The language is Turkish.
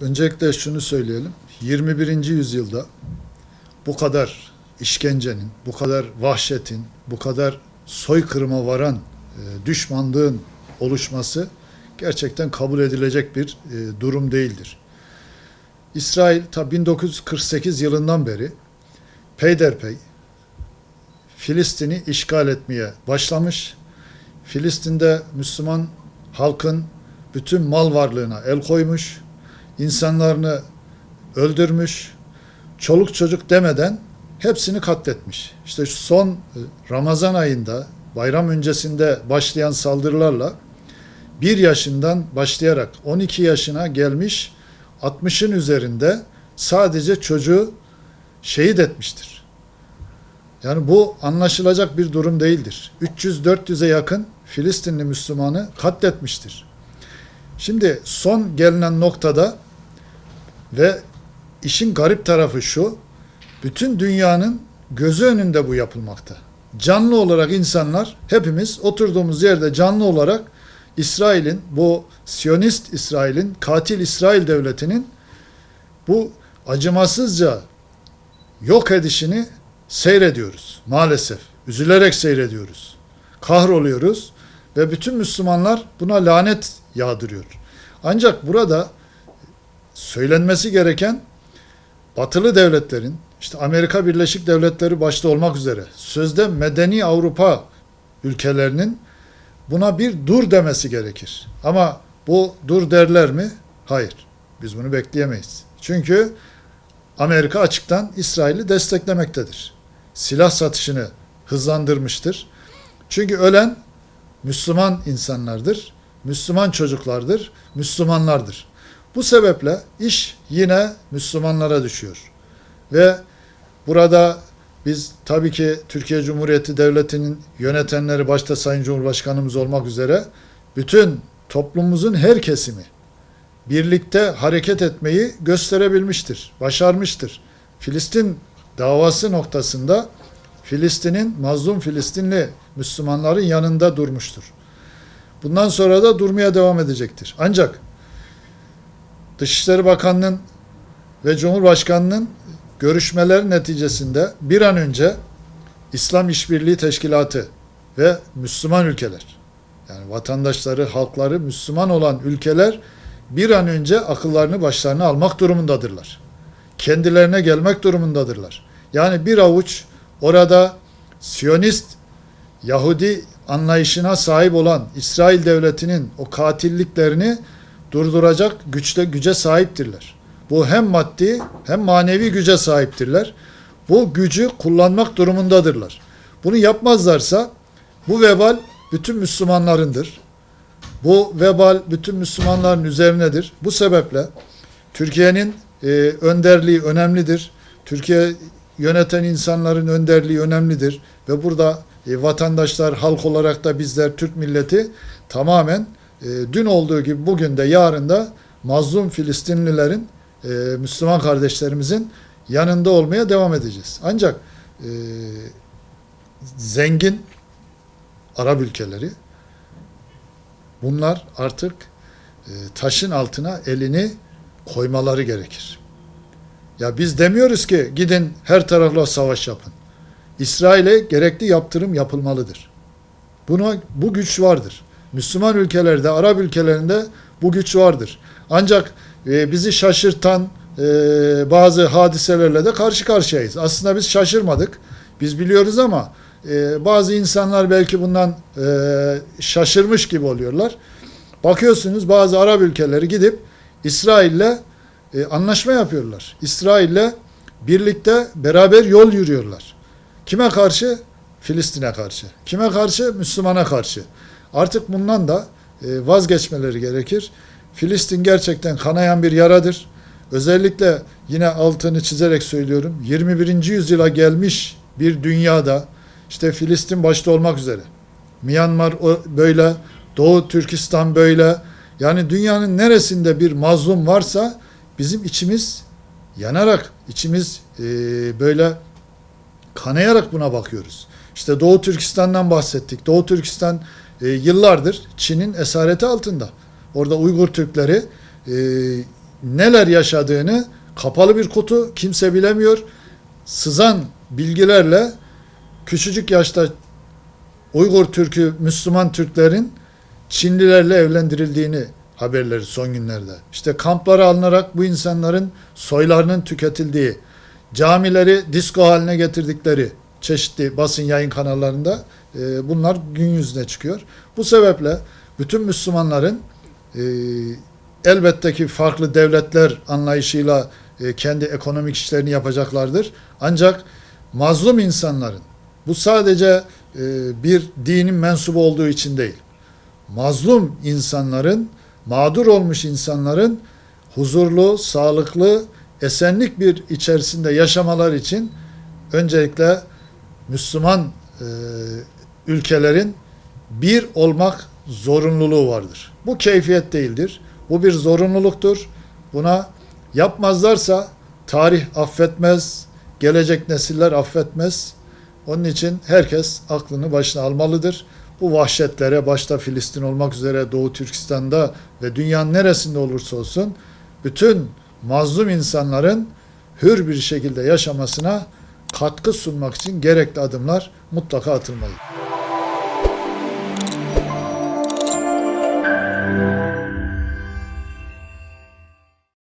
Öncelikle şunu söyleyelim. 21. yüzyılda bu kadar işkencenin, bu kadar vahşetin, bu kadar soykırıma varan e, düşmanlığın oluşması gerçekten kabul edilecek bir e, durum değildir. İsrail ta 1948 yılından beri peyderpey Filistin'i işgal etmeye başlamış. Filistin'de Müslüman halkın bütün mal varlığına el koymuş, insanlarını öldürmüş, çoluk çocuk demeden hepsini katletmiş. İşte şu son e, Ramazan ayında bayram öncesinde başlayan saldırılarla bir yaşından başlayarak 12 yaşına gelmiş 60'ın üzerinde sadece çocuğu şehit etmiştir. Yani bu anlaşılacak bir durum değildir. 300-400'e yakın Filistinli Müslümanı katletmiştir. Şimdi son gelinen noktada ve işin garip tarafı şu, bütün dünyanın gözü önünde bu yapılmakta. Canlı olarak insanlar hepimiz oturduğumuz yerde canlı olarak İsrail'in bu Siyonist İsrail'in katil İsrail devletinin bu acımasızca yok edişini seyrediyoruz maalesef. Üzülerek seyrediyoruz. Kahroluyoruz ve bütün Müslümanlar buna lanet yağdırıyor. Ancak burada söylenmesi gereken batılı devletlerin işte Amerika Birleşik Devletleri başta olmak üzere sözde medeni Avrupa ülkelerinin buna bir dur demesi gerekir. Ama bu dur derler mi? Hayır. Biz bunu bekleyemeyiz. Çünkü Amerika açıktan İsrail'i desteklemektedir. Silah satışını hızlandırmıştır. Çünkü ölen Müslüman insanlardır, Müslüman çocuklardır, Müslümanlardır. Bu sebeple iş yine Müslümanlara düşüyor. Ve burada biz tabii ki Türkiye Cumhuriyeti Devleti'nin yönetenleri başta Sayın Cumhurbaşkanımız olmak üzere bütün toplumumuzun her kesimi birlikte hareket etmeyi gösterebilmiştir, başarmıştır. Filistin davası noktasında Filistin'in mazlum Filistinli Müslümanların yanında durmuştur. Bundan sonra da durmaya devam edecektir. Ancak Dışişleri Bakanı'nın ve Cumhurbaşkanı'nın görüşmeler neticesinde bir an önce İslam İşbirliği Teşkilatı ve Müslüman ülkeler yani vatandaşları, halkları Müslüman olan ülkeler bir an önce akıllarını başlarına almak durumundadırlar. Kendilerine gelmek durumundadırlar. Yani bir avuç orada Siyonist Yahudi anlayışına sahip olan İsrail devletinin o katilliklerini durduracak güçte güce sahiptirler. Bu hem maddi hem manevi güce sahiptirler. Bu gücü kullanmak durumundadırlar. Bunu yapmazlarsa bu vebal bütün Müslümanlarındır. Bu vebal bütün Müslümanların üzerinedir. Bu sebeple Türkiye'nin e, önderliği önemlidir. Türkiye yöneten insanların önderliği önemlidir ve burada e, vatandaşlar, halk olarak da bizler Türk milleti tamamen e, dün olduğu gibi bugün de yarın da mazlum Filistinlilerin, e, Müslüman kardeşlerimizin yanında olmaya devam edeceğiz. Ancak e, zengin Arap ülkeleri bunlar artık e, taşın altına elini koymaları gerekir. Ya biz demiyoruz ki gidin her tarafla savaş yapın. İsrail'e gerekli yaptırım yapılmalıdır. Buna bu güç vardır. Müslüman ülkelerde, Arap ülkelerinde bu güç vardır. Ancak e, bizi şaşırtan e, bazı hadiselerle de karşı karşıyayız. Aslında biz şaşırmadık. Biz biliyoruz ama e, bazı insanlar belki bundan e, şaşırmış gibi oluyorlar. Bakıyorsunuz bazı Arap ülkeleri gidip İsrail'le e, anlaşma yapıyorlar. İsrail'le birlikte beraber yol yürüyorlar. Kime karşı? Filistin'e karşı. Kime karşı? Müslümana karşı. Artık bundan da e, vazgeçmeleri gerekir. Filistin gerçekten kanayan bir yaradır. Özellikle yine altını çizerek söylüyorum. 21. yüzyıla gelmiş bir dünyada işte Filistin başta olmak üzere. Myanmar böyle, Doğu Türkistan böyle. Yani dünyanın neresinde bir mazlum varsa bizim içimiz yanarak, içimiz e, böyle kanayarak buna bakıyoruz. İşte Doğu Türkistan'dan bahsettik. Doğu Türkistan e, yıllardır Çin'in esareti altında. Orada Uygur Türkleri e, neler yaşadığını kapalı bir kutu kimse bilemiyor. Sızan bilgilerle küçücük yaşta Uygur Türk'ü, Müslüman Türklerin Çinlilerle evlendirildiğini haberleri son günlerde. İşte kamplara alınarak bu insanların soylarının tüketildiği, camileri disko haline getirdikleri çeşitli basın yayın kanallarında e, bunlar gün yüzüne çıkıyor. Bu sebeple bütün Müslümanların e, elbette ki farklı devletler anlayışıyla e, kendi ekonomik işlerini yapacaklardır. Ancak mazlum insanların bu sadece e, bir dinin mensubu olduğu için değil. Mazlum insanların, mağdur olmuş insanların huzurlu, sağlıklı, esenlik bir içerisinde yaşamalar için öncelikle Müslüman e, ülkelerin bir olmak zorunluluğu vardır. Bu keyfiyet değildir. Bu bir zorunluluktur. Buna yapmazlarsa tarih affetmez, gelecek nesiller affetmez. Onun için herkes aklını başına almalıdır. Bu vahşetlere başta Filistin olmak üzere Doğu Türkistan'da ve dünyanın neresinde olursa olsun bütün mazlum insanların hür bir şekilde yaşamasına katkı sunmak için gerekli adımlar mutlaka atılmalı.